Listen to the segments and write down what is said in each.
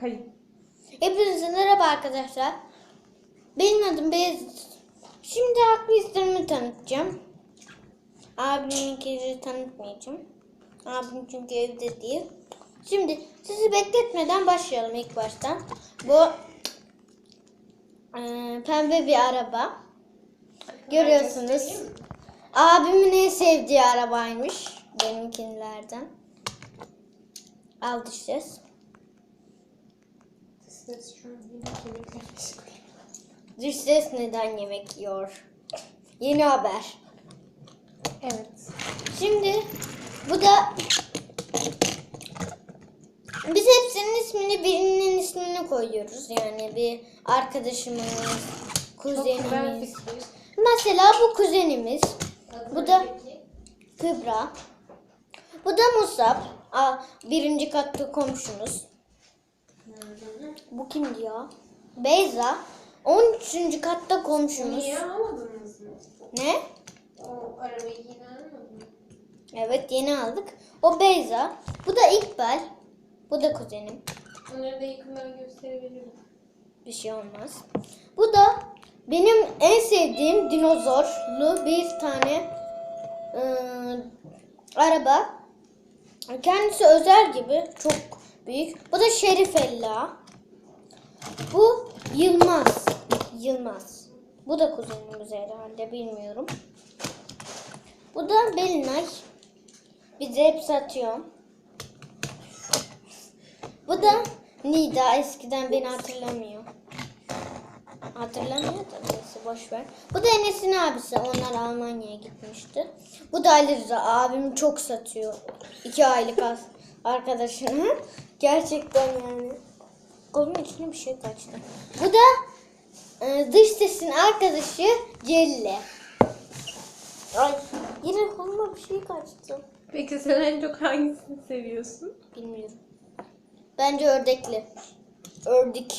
Kayıp. Hepinize merhaba arkadaşlar. Benim adım Beyaz. Şimdi haklı hislerimi tanıtacağım. Abimin kedi tanıtmayacağım. Abim çünkü evde değil. Şimdi sizi bekletmeden başlayalım ilk baştan. Bu eee, pembe bir araba. Görüyorsunuz. Abimin en sevdiği arabaymış. Benimkilerden. Al ses. Ses şu an benim kemiklerim meşgul. Dış ses neden yemek yiyor? Yeni haber. Evet. Şimdi bu da biz hepsinin ismini birinin ismini koyuyoruz. Yani bir arkadaşımız, Çok güzel kuzenimiz. fikir. Mesela bu kuzenimiz. Bu da Kübra. Bu da Musab. Aa, birinci katta komşumuz. Bu kimdi ya? Beyza. 13. katta komşumuz. Niye almadınız mı? Ne? O arabayı yine almadın mı? Evet yeni aldık. O Beyza. Bu da İkbal. Bu da kuzenim. Onları da yakından gösterebilirim. Bir şey olmaz. Bu da benim en sevdiğim dinozorlu bir tane ıı, araba. Kendisi özel gibi. Çok büyük. Bu da Şerif Ella. Bu Yılmaz. Yılmaz. Bu da kuzenimiz herhalde bilmiyorum. Bu da Belinay. Bize hep satıyor. Bu da Nida. Eskiden beni hatırlamıyor. Hatırlamıyor da neyse boş ver. Bu da Enes'in abisi. Onlar Almanya'ya gitmişti. Bu da Ali Rıza. Abim çok satıyor. İki aylık arkadaşını. Gerçekten yani. Kolunun içine bir şey kaçtı. Bu da e, dış sesin arkadaşı Celle. Ay yine koluma bir şey kaçtı. Peki sen en çok hangisini seviyorsun? Bilmiyorum. Bence ördekli. Ördük.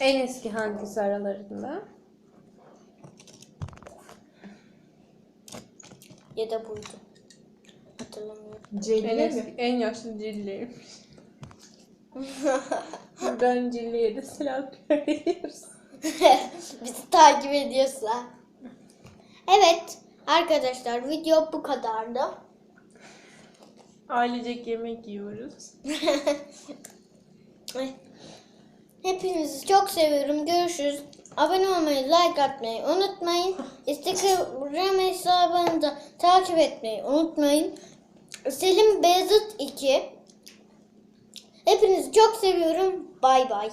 En eski hangisi aralarında? Ya da buydu. Hatırlamıyorum. en, eski, en yaşlı Cille'ymiş. Buradan Cille'ye de selam veriyoruz. Bizi takip ediyorsa. Evet arkadaşlar video bu kadardı. Ailecek yemek yiyoruz. Ay. Hepinizi çok seviyorum. Görüşürüz. Abone olmayı, like atmayı unutmayın. Instagram hesabını da takip etmeyi unutmayın. Selim Beyazıt 2. Hepinizi çok seviyorum. Bay bay.